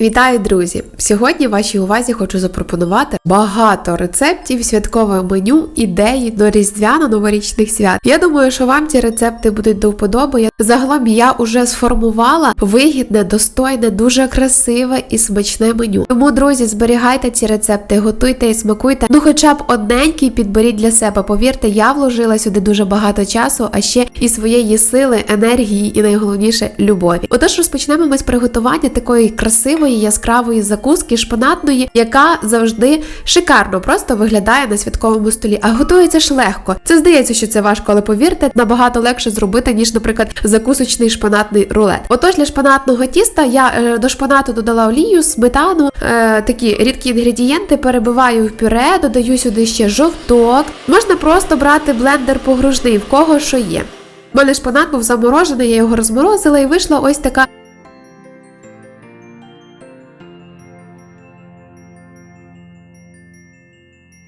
Вітаю, друзі! Сьогодні вашій увазі хочу запропонувати багато рецептів святкового меню, ідеї до різдвяно-новорічних свят. Я думаю, що вам ці рецепти будуть до вподоби. Загалом я уже сформувала вигідне, достойне, дуже красиве і смачне меню. Тому, друзі, зберігайте ці рецепти, готуйте і смакуйте. Ну, хоча б одненький підберіть для себе. Повірте, я вложила сюди дуже багато часу, а ще і своєї сили, енергії і найголовніше любові. Отож, розпочнемо ми з приготування такої красивої яскравої закуски шпинатної, яка завжди шикарно просто виглядає на святковому столі. А готується ж легко. Це здається, що це важко, але повірте, набагато легше зробити, ніж, наприклад, закусочний шпинатний рулет. Отож, для шпинатного тіста я е, до шпинату додала олію, сметану, е, такі рідкі інгредієнти, перебиваю в пюре, додаю сюди ще жовток. Можна просто брати блендер погружний, в кого що є. У мене шпинат був заморожений, я його розморозила і вийшла ось така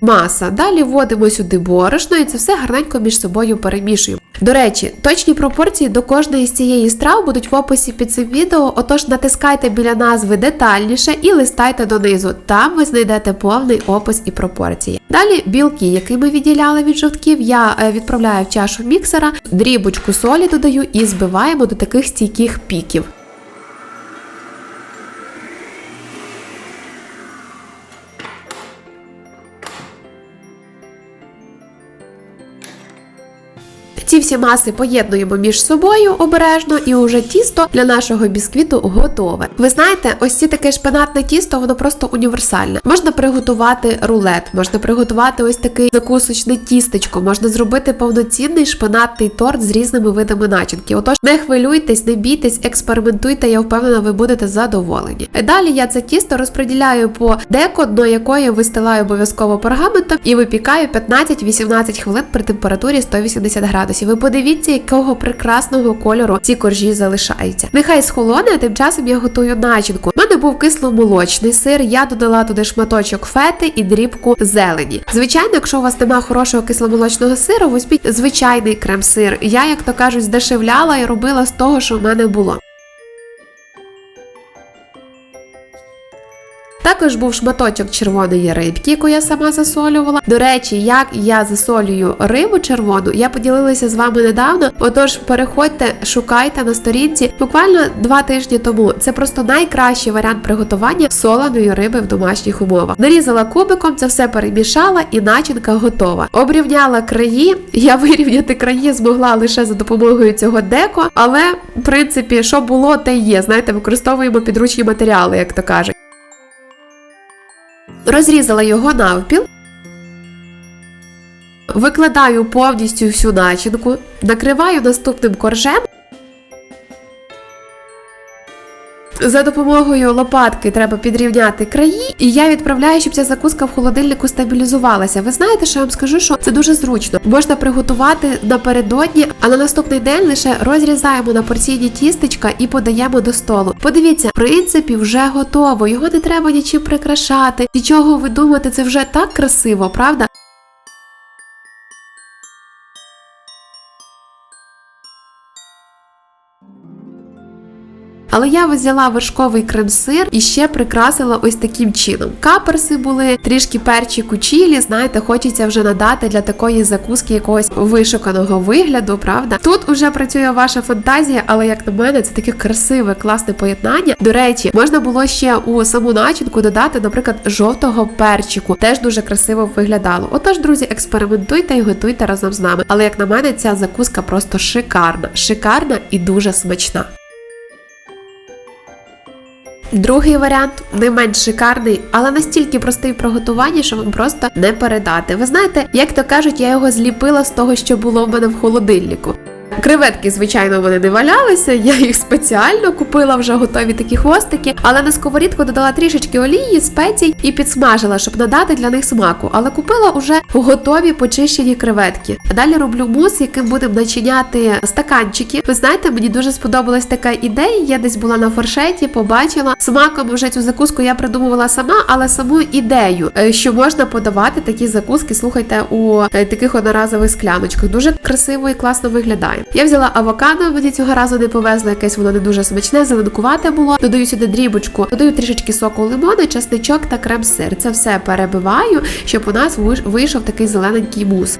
Маса. Далі вводимо сюди борошно і це все гарненько між собою перемішуємо. До речі, точні пропорції до кожної з цієї страв будуть в описі під цим відео, отож натискайте біля назви детальніше і листайте донизу. Там ви знайдете повний опис і пропорції. Далі білки, які ми відділяли від жовтків, я е, відправляю в чашу міксера, дрібочку солі додаю і збиваємо до таких стійких піків. Ці всі маси поєднуємо між собою обережно, і уже тісто для нашого бісквіту готове. Ви знаєте, ось ці таке шпинатне тісто, воно просто універсальне. Можна приготувати рулет, можна приготувати ось такий закусочне тістечко, можна зробити повноцінний шпинатний торт з різними видами начинки. Отож, не хвилюйтесь, не бійтесь, експериментуйте, я впевнена, ви будете задоволені. Далі я це тісто розподіляю по деко, дно якої вистилаю обов'язково пергаментом і випікаю 15-18 хвилин при температурі 180 градусів. Ви подивіться, якого прекрасного кольору ці коржі залишаються. Нехай схолоне, а тим часом я готую начинку. У мене був кисломолочний сир, я додала туди шматочок фети і дрібку зелені. Звичайно, якщо у вас немає хорошого кисломолочного сиру, візьміть звичайний крем-сир. Я, як то кажуть, здешевляла і робила з того, що в мене було. Також був шматочок червоної рибки, яку я сама засолювала. До речі, як я засолюю рибу червону, я поділилася з вами недавно. Отож, переходьте, шукайте на сторінці буквально два тижні тому. Це просто найкращий варіант приготування соленої риби в домашніх умовах. Нарізала кубиком, це все перемішала, і начинка готова. Обрівняла краї. Я вирівняти краї змогла лише за допомогою цього деко, але в принципі, що було, те є. Знаєте, використовуємо підручні матеріали, як то кажуть. Розрізала його навпіл. Викладаю повністю всю начинку, накриваю наступним коржем. За допомогою лопатки треба підрівняти краї, і я відправляю, щоб ця закуска в холодильнику стабілізувалася. Ви знаєте, що я вам скажу, що це дуже зручно. Можна приготувати напередодні, а на наступний день лише розрізаємо на порційні тістечка і подаємо до столу. Подивіться, в принципі, вже готово. Його не треба нічим прикрашати, нічого видумати. Це вже так красиво, правда? Але я взяла вершковий крем-сир і ще прикрасила ось таким чином. Каперси були, трішки перчику чілі, знаєте, хочеться вже надати для такої закуски якогось вишуканого вигляду, правда? Тут уже працює ваша фантазія, але як на мене, це таке красиве, класне поєднання. До речі, можна було ще у саму начинку додати, наприклад, жовтого перчику. Теж дуже красиво виглядало. Отож, друзі, експериментуйте і готуйте разом з нами. Але як на мене, ця закуска просто шикарна, шикарна і дуже смачна. Другий варіант не менш шикарний, але настільки простий в приготуванні, що вам просто не передати. Ви знаєте, як то кажуть, я його зліпила з того, що було в мене в холодильнику. Креветки, звичайно, вони не валялися, я їх спеціально купила вже готові такі хвостики, але на сковорідку додала трішечки олії, спецій і підсмажила, щоб надати для них смаку. Але купила вже готові почищені креветки. Далі роблю мус, яким будемо начиняти стаканчики. Ви знаєте, мені дуже сподобалась така ідея. Я десь була на форшеті, побачила смаком вже цю закуску я придумувала сама, але саму ідею, е, що можна подавати такі закуски, слухайте, у е, таких одноразових скляночках. Дуже красиво і класно виглядає. Я взяла авокадо, мені цього разу не повезло, якесь воно не дуже смачне, зеленкувате було. Додаю сюди дрібочку, додаю трішечки соку лимона, часничок та крем-сир. Це все перебиваю, щоб у нас вийшов такий зелененький мус.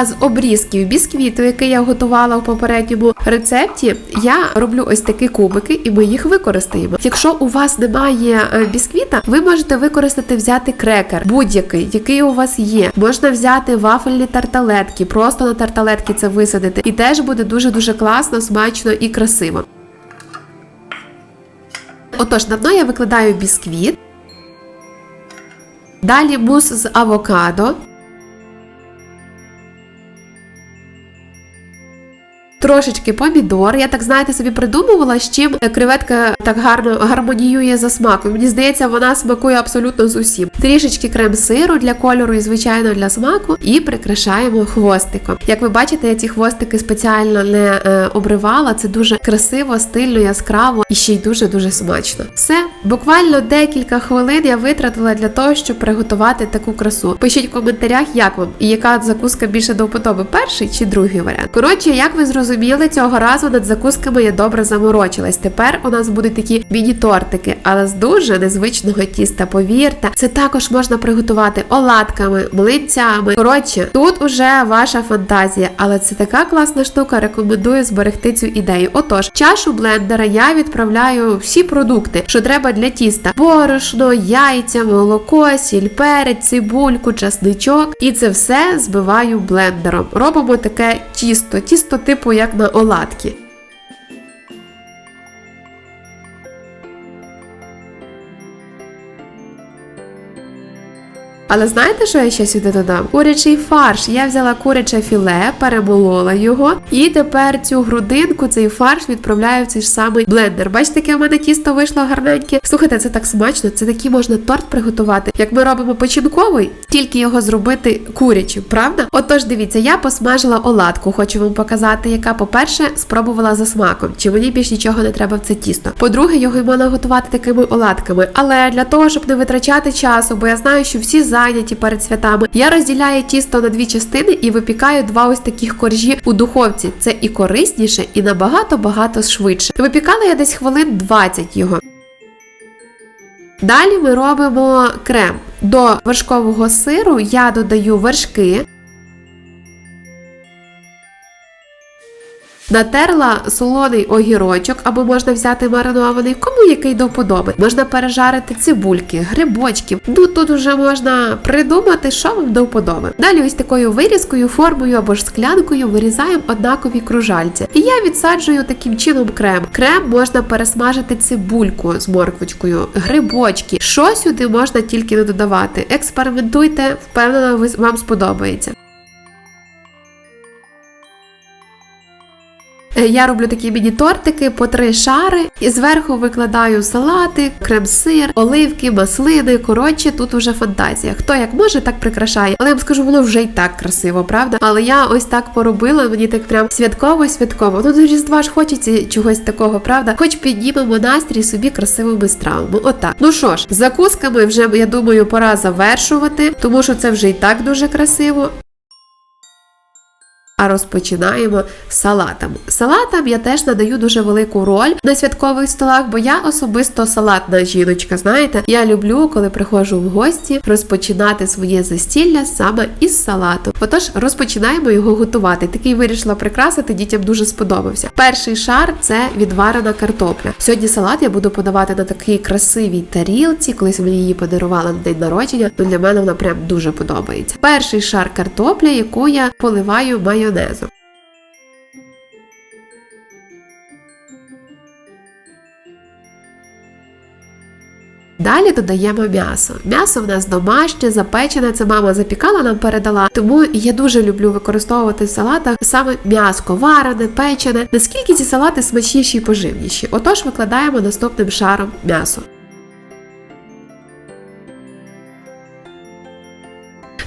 А з обрізків бісквіту, який я готувала в попередньому рецепті, я роблю ось такі кубики, і ми їх використаємо. Якщо у вас немає е, бісквіта, ви можете використати взяти крекер, будь-який, який у вас є. Можна взяти вафельні тарталетки, просто на тарталетки це висадити, і теж буде дуже дуже класно, смачно і красиво. Отож, на дно я викладаю бісквіт. Далі мус з авокадо. Трошечки помідор. Я так знаєте собі придумувала, з чим креветка так гарно гармоніює за смаком. Мені здається, вона смакує абсолютно з усім. Трішечки крем-сиру для кольору і звичайно для смаку, і прикрашаємо хвостиком. Як ви бачите, я ці хвостики спеціально не е, обривала. Це дуже красиво, стильно, яскраво і ще й дуже дуже смачно. Все, буквально декілька хвилин я витратила для того, щоб приготувати таку красу. Пишіть в коментарях, як вам і яка закуска більше до вподоби, перший чи другий варіант. Коротше, як ви зрозуміли, цього разу над закусками я добре заморочилась. Тепер у нас будуть такі міні-тортики, але з дуже незвичного тіста. Повірте, це також можна приготувати оладками, млинцями. Коротше, тут уже ваша фантазія, але це така класна штука. Рекомендую зберегти цю ідею. Отож, чашу блендера я відправляю всі продукти, що треба для тіста: борошно, яйця, молоко, сіль, перець, цибульку, часничок. І це все збиваю блендером. Робимо таке тісто, тісто типу як на оладки. Але знаєте, що я ще сюди додам? Курячий фарш. Я взяла куряче філе, перемолола його, і тепер цю грудинку, цей фарш відправляю в цей ж самий блендер. Бачите, яке в мене тісто вийшло гарненьке. Слухайте, це так смачно, це такий можна торт приготувати. Як ми робимо печінковий, тільки його зробити курячим, правда? Отож, дивіться, я посмажила оладку, хочу вам показати, яка, по-перше, спробувала за смаком, чи мені більш нічого не треба в це тісто. По-друге, його й можна готувати такими оладками. Але для того, щоб не витрачати часу, бо я знаю, що всі зайняті перед святами, я розділяю тісто на дві частини і випікаю два ось таких коржі у духовці. Це і корисніше, і набагато багато швидше. Випікала я десь хвилин 20 його. Далі ми робимо крем. До вершкового сиру я додаю вершки. Натерла солоний огірочок, або можна взяти маринований, кому який до вподоби. Можна пережарити цибульки, грибочків. Ну тут вже можна придумати, що вам до вподоби. Далі ось такою вирізкою, формою або ж склянкою вирізаємо однакові кружальці. І я відсаджую таким чином крем. Крем можна пересмажити цибульку з морквочкою, грибочки. Що сюди можна тільки не додавати. Експериментуйте, впевнена, вам сподобається. Я роблю такі міні-тортики по три шари і зверху викладаю салати, крем-сир, оливки, маслини. Коротше, тут уже фантазія. Хто як може, так прикрашає. Але я вам скажу, воно вже й так красиво, правда? Але я ось так поробила, мені так прям святково-святково. Ну, до Різдва ж хочеться чогось такого, правда? Хоч піднімемо настрій собі красивими стравами. Отак. Ну що ж, закусками вже я думаю, пора завершувати, тому що це вже і так дуже красиво. А розпочинаємо з. Салатам я теж надаю дуже велику роль на святкових столах, бо я особисто салатна жіночка. Знаєте, я люблю, коли приходжу в гості, розпочинати своє застілля саме із салату. Отож, розпочинаємо його готувати. Такий вирішила прикрасити, дітям дуже сподобався. Перший шар це відварена картопля. Сьогодні салат я буду подавати на такій красивій тарілці. Колись мені її подарувала на день народження. Ну для мене вона прям дуже подобається. Перший шар картопля, яку я поливаю майонезом. Далі додаємо м'ясо. М'ясо в нас домашнє, запечене. Це мама запікала, нам передала. Тому я дуже люблю використовувати в салатах саме м'яско, варене, печене. Наскільки ці салати смачніші і поживніші? Отож, викладаємо наступним шаром м'ясо.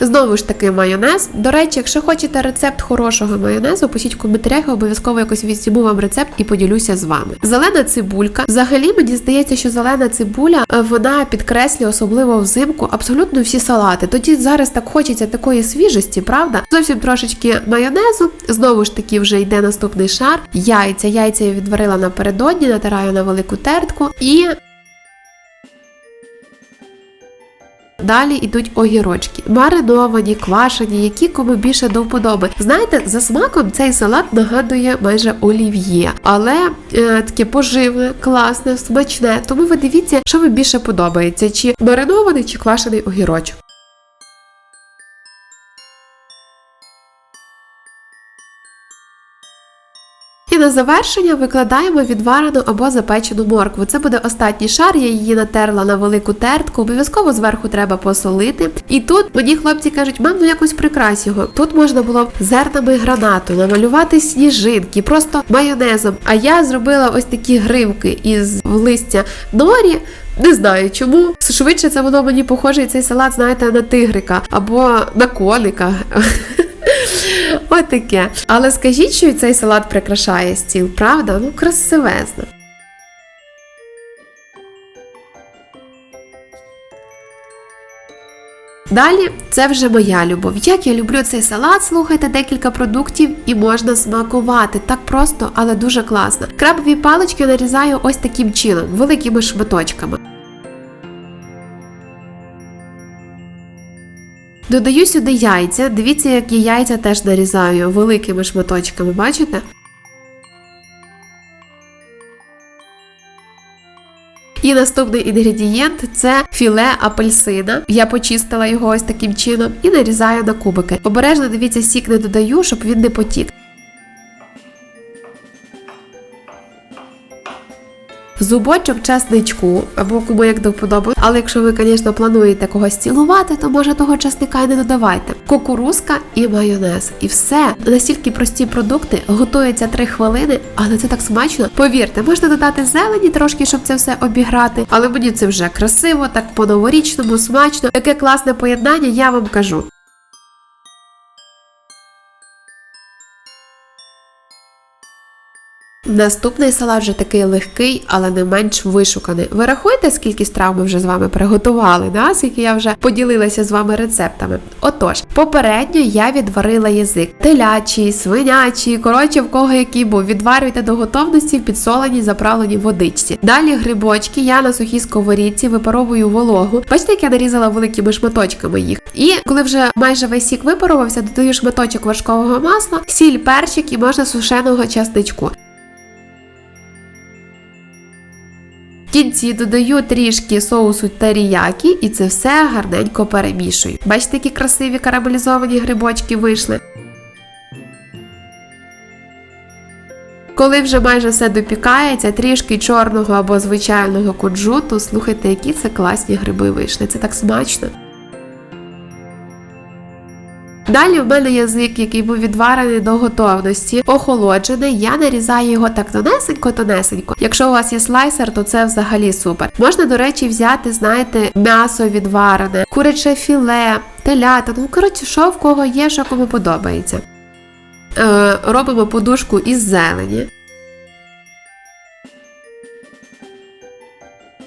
Знову ж таки, майонез. До речі, якщо хочете рецепт хорошого майонезу, пишіть в коментарях, обов'язково якось відзніму вам рецепт і поділюся з вами. Зелена цибулька. Взагалі мені здається, що зелена цибуля е, вона підкреслює особливо взимку абсолютно всі салати. Тоді зараз так хочеться такої свіжості, правда? Зовсім трошечки майонезу. Знову ж таки, вже йде наступний шар. Яйця. Яйця я відварила напередодні, натираю на велику тертку і. Далі йдуть огірочки, мариновані, квашені, які кому більше до вподоби. Знаєте, за смаком цей салат нагадує майже олів'є, але е, таке поживне, класне, смачне. Тому ви дивіться, що вам більше подобається: чи маринований, чи квашений огірочок. На завершення викладаємо відварену або запечену моркву. Це буде останній шар, я її натерла на велику тертку. Обов'язково зверху треба посолити. І тут мені хлопці кажуть, мам, ну якось прикрась його. Тут можна було б зернами гранату, намалювати сніжинки, просто майонезом. А я зробила ось такі гривки із листя норі. Не знаю чому. Швидше це воно мені похоже, і цей салат, знаєте, на тигрика або на коника. Отаке. Але скажіть, що цей салат прикрашає стіл, правда? Ну, красивезно. Далі це вже моя любов. Як я люблю цей салат, слухайте декілька продуктів і можна смакувати. Так просто, але дуже класно. Крабові палички нарізаю ось таким чином, великими шматочками. Додаю сюди яйця. Дивіться, як я яйця теж нарізаю великими шматочками, бачите? І наступний інгредієнт це філе апельсина. Я почистила його ось таким чином і нарізаю на кубики. Обережно дивіться, сік не додаю, щоб він не потік. Зубочок часничку, або кому як до вподоби. Але якщо ви, звісно, плануєте когось цілувати, то може того часника й не додавайте. Кукурузка і майонез. І все. Настільки прості продукти готуються 3 хвилини, але це так смачно. Повірте, можна додати зелені трошки, щоб це все обіграти. Але мені це вже красиво, так по-новорічному, смачно. Таке класне поєднання, я вам кажу. Наступний салат вже такий легкий, але не менш вишуканий. Ви рахуєте, скільки страв ми вже з вами приготували, да? скільки я вже поділилася з вами рецептами. Отож, попередньо я відварила язик. Телячий, свинячий, коротше, в кого який був. Відварюйте до готовності в підсоленій заправленій водичці. Далі грибочки я на сухій сковорідці випаровую вологу. Бачите, як я нарізала великими шматочками їх. І коли вже майже весь сік випарувався, додаю шматочок важкового масла, сіль, перчик і можна сушеного часничку. Кінці додаю трішки соусу теріякі і це все гарненько перемішую. Бачите, які красиві карамелізовані грибочки вийшли. Коли вже майже все допікається, трішки чорного або звичайного кунжуту, слухайте, які це класні гриби вийшли. Це так смачно. Далі в мене язик, який був відварений до готовності, охолоджений. Я нарізаю його так тонесенько-тонесенько. Якщо у вас є слайсер, то це взагалі супер. Можна, до речі, взяти, знаєте, м'ясо відварене, куряче філе, телята. Ну, коротше, що в кого є, що кому подобається. Е, Робимо подушку із зелені.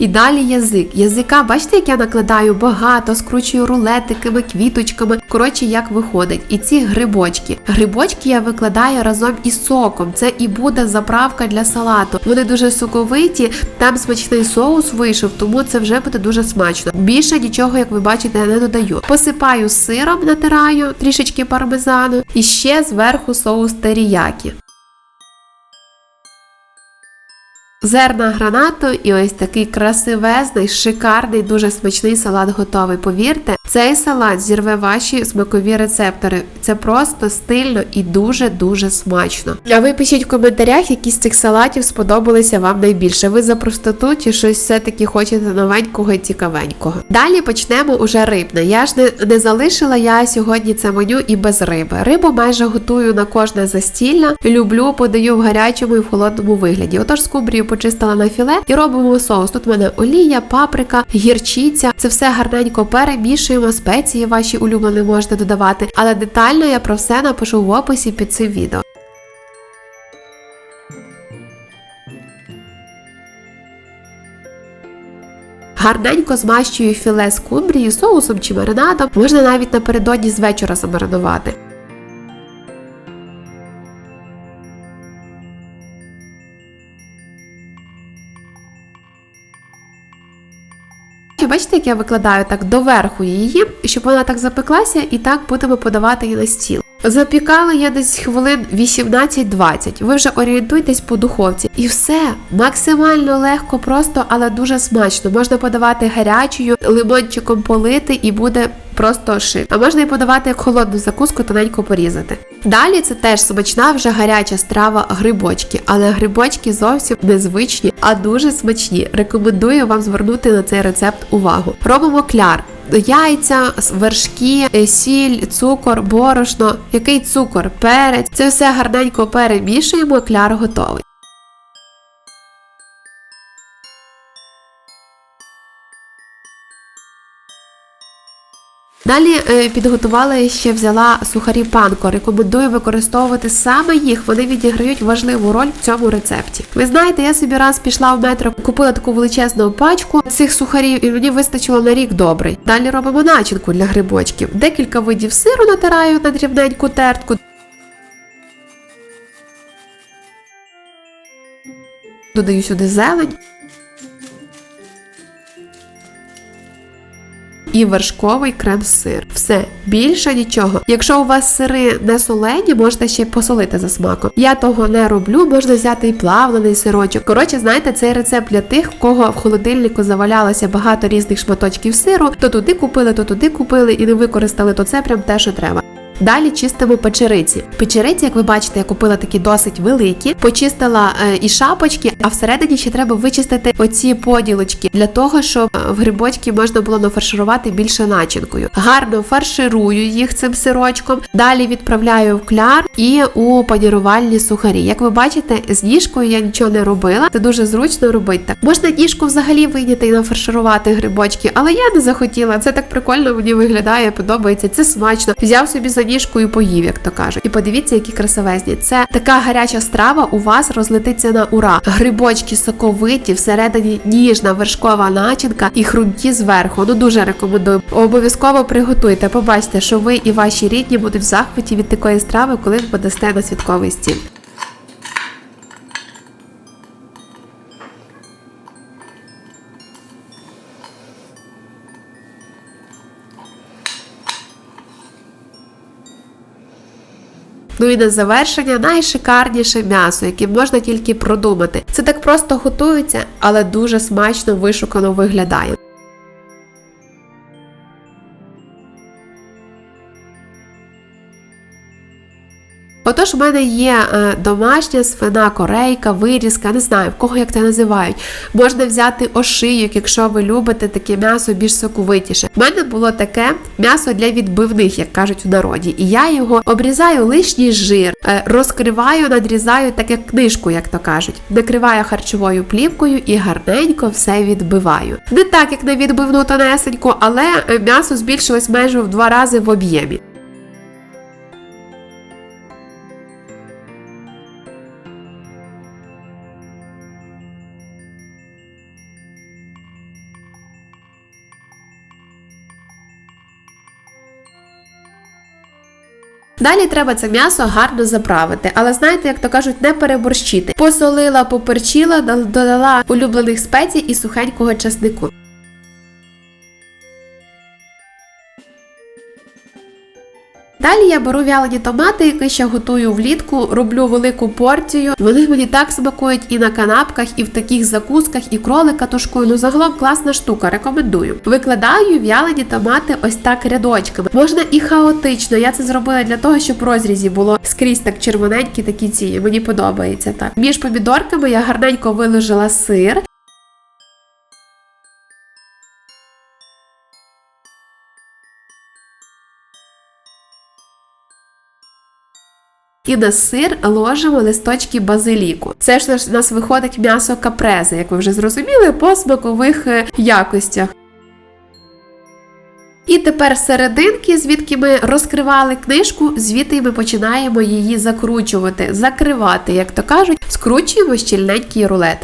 І далі язик. Язика, бачите, як я накладаю багато, скручую рулетиками, квіточками. Коротше, як виходить. І ці грибочки. Грибочки я викладаю разом із соком. Це і буде заправка для салату. Вони дуже соковиті, там смачний соус вийшов, тому це вже буде дуже смачно. Більше нічого, як ви бачите, я не додаю. Посипаю сиром, натираю трішечки пармезану і ще зверху соус теріякі. Зерна гранату і ось такий красивезний, шикарний, дуже смачний салат готовий. Повірте, цей салат зірве ваші смакові рецептори. Це просто стильно і дуже-дуже смачно. А ви пишіть в коментарях, які з цих салатів сподобалися вам найбільше. Ви за простоту чи щось все-таки хочете новенького і цікавенького. Далі почнемо уже рибне. Я ж не, не залишила я сьогодні це меню і без риби. Рибу майже готую на кожне застілля. Люблю, подаю в гарячому і в холодному вигляді. Отож, скумбрію почистила на філе і робимо соус. Тут в мене олія, паприка, гірчиця. Це все гарненько перемішуємо, спеції ваші улюблені можете додавати. Але детально я про все напишу в описі під цим відео. Гарненько змащую філе з кумбрії соусом чи маринадом, можна навіть напередодні з вечора замаринувати. Як я викладаю так доверху її, щоб вона так запеклася, і так будемо подавати її на стіл. Запікала я десь хвилин 18-20. Ви вже орієнтуйтесь по духовці. І все максимально легко, просто, але дуже смачно. Можна подавати гарячою, лимончиком полити і буде просто шик. А можна і подавати як холодну закуску, тоненько порізати. Далі це теж смачна вже гаряча страва грибочки, але грибочки зовсім незвичні, а дуже смачні. Рекомендую вам звернути на цей рецепт увагу. Робимо кляр. Яйця, вершки, е, сіль, цукор, борошно, який цукор, перець. Це все гарненько перемішуємо, кляр готовий. Далі е, підготувала ще взяла сухарі панко. Рекомендую використовувати саме їх. Вони відіграють важливу роль в цьому рецепті. Ви знаєте, я собі раз пішла в метро, купила таку величезну пачку цих сухарів, і мені вистачило на рік добрий. Далі робимо начинку для грибочків. Декілька видів сиру натираю на дрібненьку тертку. Додаю сюди зелень. І вершковий крем-сир. Все, більше нічого. Якщо у вас сири не солені, можете ще посолити за смаком. Я того не роблю, можна взяти і плавлений сирочок. Коротше, знаєте, цей рецепт для тих, в кого в холодильнику завалялося багато різних шматочків сиру, то туди купили, то туди купили і не використали, то це прям те, що треба. Далі чистимо печериці. Печериці, як ви бачите, я купила такі досить великі, почистила е, і шапочки, а всередині ще треба вичистити оці поділочки для того, щоб е, в грибочки можна було нафарширувати більше начинкою. Гарно фарширую їх цим сирочком. Далі відправляю в кляр і у панірувальні сухарі. Як ви бачите, з ніжкою я нічого не робила. Це дуже зручно робити так. Можна ніжку взагалі вийняти і нафарширувати грибочки, але я не захотіла. Це так прикольно мені виглядає, подобається. Це смачно. Взяв собі за ніжкою поїв, як то кажуть. І подивіться, які красовезні. Це така гаряча страва у вас розлетиться на ура. Грибочки соковиті, всередині ніжна вершкова начинка і хрумкі зверху. Ну дуже рекомендую. Обов'язково приготуйте. Побачите, що ви і ваші рідні будуть в захваті від такої страви, коли ви подасте на святковий стіл. Ну і на завершення найшикарніше м'ясо, яке можна тільки продумати. Це так просто готується, але дуже смачно вишукано виглядає. Отож, у мене є е, домашня свина корейка, вирізка, не знаю, в кого як це називають. Можна взяти ошийок, якщо ви любите таке м'ясо більш соковитіше. У мене було таке м'ясо для відбивних, як кажуть у народі. І я його обрізаю лишній жир, е, розкриваю, надрізаю, так як книжку, як то кажуть. Накриваю харчовою плівкою і гарненько все відбиваю. Не так, як на відбивну тонесеньку, але е, м'ясо збільшилось майже в два рази в об'ємі. Далі треба це м'ясо гарно заправити, але знаєте, як то кажуть, не переборщити. Посолила, поперчила, додала улюблених спецій і сухенького часнику. Далі я беру вялені томати, які ще готую влітку, роблю велику порцію. Вони мені так смакують і на канапках, і в таких закусках, і кролика тушкую. Ну загалом класна штука, рекомендую. Викладаю вялені томати ось так рядочками. Можна і хаотично. Я це зробила для того, щоб розрізі було скрізь так червоненькі такі ці. Мені подобається так. Між помідорками я гарненько виложила сир. І на сир ложимо листочки базиліку. Це ж у нас виходить м'ясо капрези, як ви вже зрозуміли, по смакових е, якостях. І тепер серединки, звідки ми розкривали книжку, звідти ми починаємо її закручувати, закривати, як то кажуть, скручуємо щільненький рулет.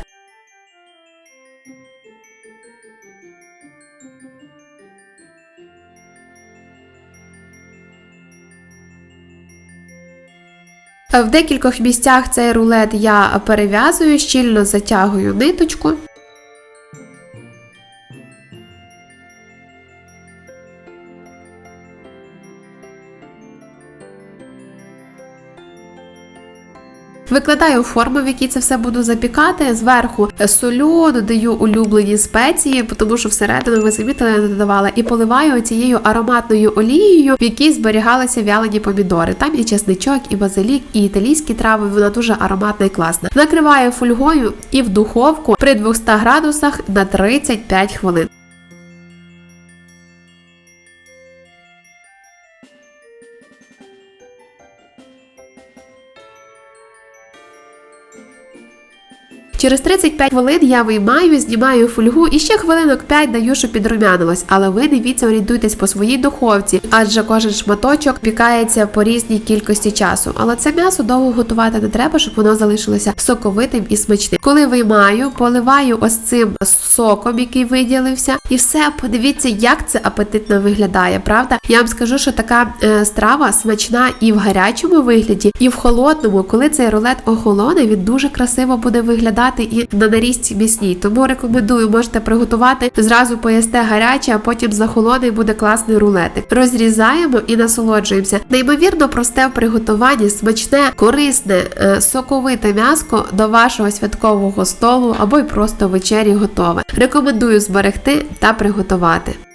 В декількох місцях цей рулет я перев'язую, щільно затягую ниточку. Викладаю форму, в якій це все буду запікати. Зверху солю, додаю улюблені спеції, тому що всередину ви замітили, не додавала, і поливаю цією ароматною олією, в якій зберігалися вялені помідори. Там і чесничок, і базилік, і італійські трави. Вона дуже ароматна і класна. Накриваю фольгою і в духовку при 200 градусах на 35 хвилин. Через 35 хвилин я виймаю, знімаю фольгу і ще хвилинок 5 даю, щоб підрумянилось. Але ви дивіться, орієнтуйтесь по своїй духовці, адже кожен шматочок пікається по різній кількості часу. Але це м'ясо довго готувати не треба, щоб воно залишилося соковитим і смачним. Коли виймаю, поливаю ось цим соком, який виділився, і все, подивіться, як це апетитно виглядає. Правда? Я вам скажу, що така е, страва смачна і в гарячому вигляді, і в холодному, коли цей рулет охолоне, він дуже красиво буде виглядати і на нарізці місній. Тому рекомендую, можете приготувати зразу поїсте гаряче, а потім за холодний буде класний рулетик. Розрізаємо і насолоджуємося. Неймовірно просте в приготуванні, смачне, корисне, е, соковите м'яско до вашого святкового столу або й просто вечері готове. Рекомендую зберегти та приготувати.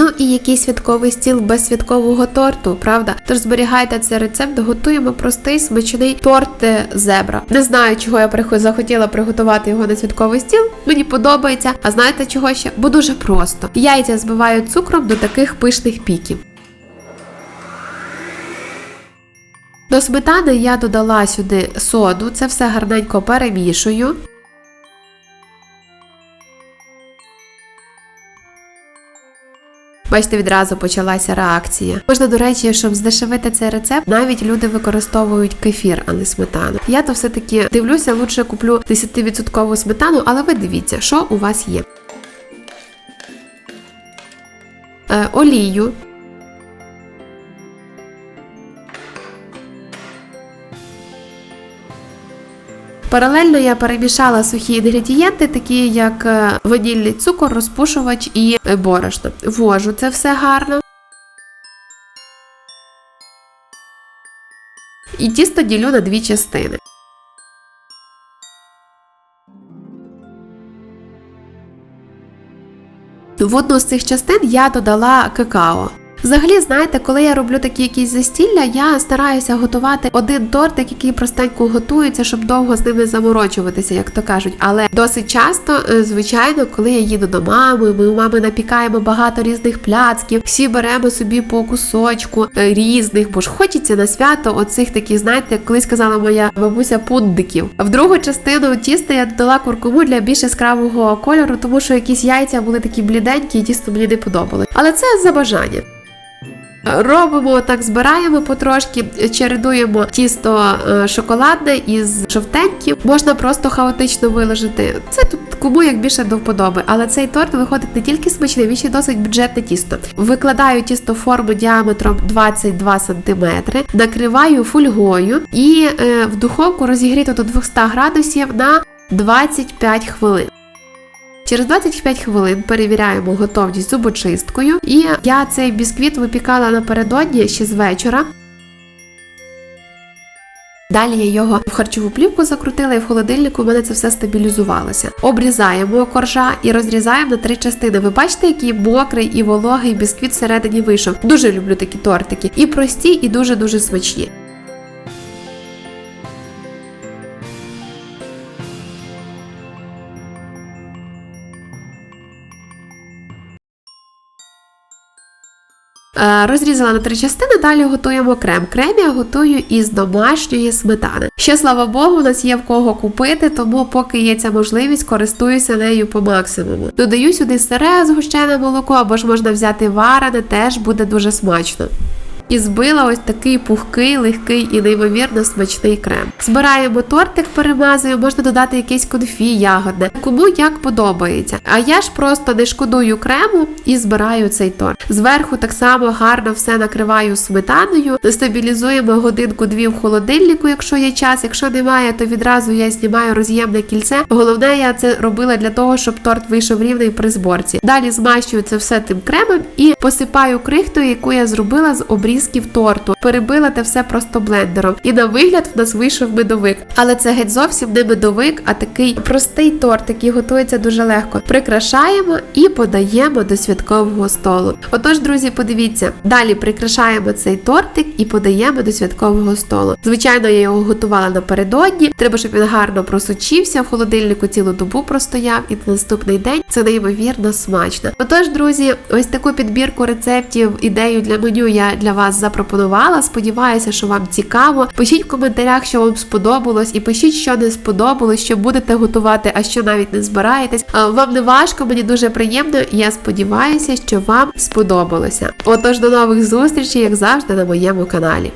Ну і який святковий стіл без святкового торту, правда? Тож зберігайте цей рецепт, готуємо простий смачний торт е, зебра. Не знаю, чого я захотіла приготувати його на святковий стіл. Мені подобається. А знаєте чого ще? Бо дуже просто. Яйця збиваю цукром до таких пишних піків. До сметани я додала сюди соду, це все гарненько перемішую. Бачите, відразу почалася реакція. Можна, до речі, щоб здешевити цей рецепт, навіть люди використовують кефір, а не сметану. Я то все-таки дивлюся, лучше куплю 10% сметану, але ви дивіться, що у вас є. Е, олію. Паралельно я перемішала сухі інгредієнти, такі як е, ванільний цукор, розпушувач і е, борошно. Ввожу це все гарно. І тісто ділю на дві частини. В одну з цих частин я додала какао. Взагалі, знаєте, коли я роблю такі якісь застілля, я стараюся готувати один тортик, який простенько готується, щоб довго з ними заморочуватися, як то кажуть. Але досить часто, е, звичайно, коли я їду до мами, ми у мами напікаємо багато різних пляцків, всі беремо собі по кусочку е, різних, бо ж хочеться на свято оцих таких, знаєте, як колись казала моя бабуся пундиків. В другу частину тіста я додала куркуму для більш яскравого кольору, тому що якісь яйця були такі бліденькі, і тісто мені не подобалось. Але це за бажанням. Робимо так, збираємо потрошки, чередуємо тісто е, шоколадне із жовтеньким. Можна просто хаотично виложити. Це тут кому як більше до вподоби. Але цей торт виходить не тільки смачний, він ще досить бюджетне тісто. Викладаю тісто в форму діаметром 22 см, накриваю фольгою і е, в духовку розігріти до 200 градусів на 25 хвилин. Через 25 хвилин перевіряємо готовність зубочисткою. І я цей бісквіт випікала напередодні ще з вечора. Далі я його в харчову плівку закрутила і в холодильнику у мене це все стабілізувалося. Обрізаємо коржа і розрізаємо на три частини. Ви бачите, який мокрий і вологий бісквіт всередині вийшов. Дуже люблю такі тортики. І прості, і дуже-дуже смачні. Розрізала на три частини, далі готуємо крем. Крем я готую із домашньої сметани. Ще слава Богу, у нас є в кого купити, тому поки є ця можливість, користуюся нею по максимуму. Додаю сюди сире згущене молоко, або ж можна взяти варене, теж буде дуже смачно. І збила ось такий пухкий, легкий і неймовірно смачний крем. Збираємо тортик, перемазую, можна додати якесь конфі ягодне, кому як подобається. А я ж просто не шкодую крему і збираю цей торт. Зверху так само гарно все накриваю сметаною, стабілізуємо годинку-дві в холодильнику, якщо є час. Якщо немає, то відразу я знімаю роз'ємне кільце. Головне, я це робила для того, щоб торт вийшов рівний при зборці. Далі змащую це все тим кремом і посипаю крихтою, яку я зробила з обрізків торту. Перебила те все просто блендером. І на вигляд в нас вийшов медовик. Але це геть зовсім не медовик, а такий простий торт, який готується дуже легко. Прикрашаємо і подаємо до святкового столу. Отож, друзі, подивіться, далі прикрашаємо цей тортик і подаємо до святкового столу. Звичайно, я його готувала напередодні. Треба, щоб він гарно просочився в холодильнику цілу добу простояв, і на наступний день це неймовірно смачно. Отож, друзі, ось таку підбірку рецептів, ідею для меню я для вас запропонувала. Сподіваюся, що вам цікаво. Пишіть в коментарях, що вам сподобалось, і пишіть, що не сподобалось, що будете готувати, а що навіть не збираєтесь. Вам не важко, мені дуже приємно. і Я сподіваюся, що вам сподобалося. Отож, до нових зустрічей, як завжди, на моєму каналі.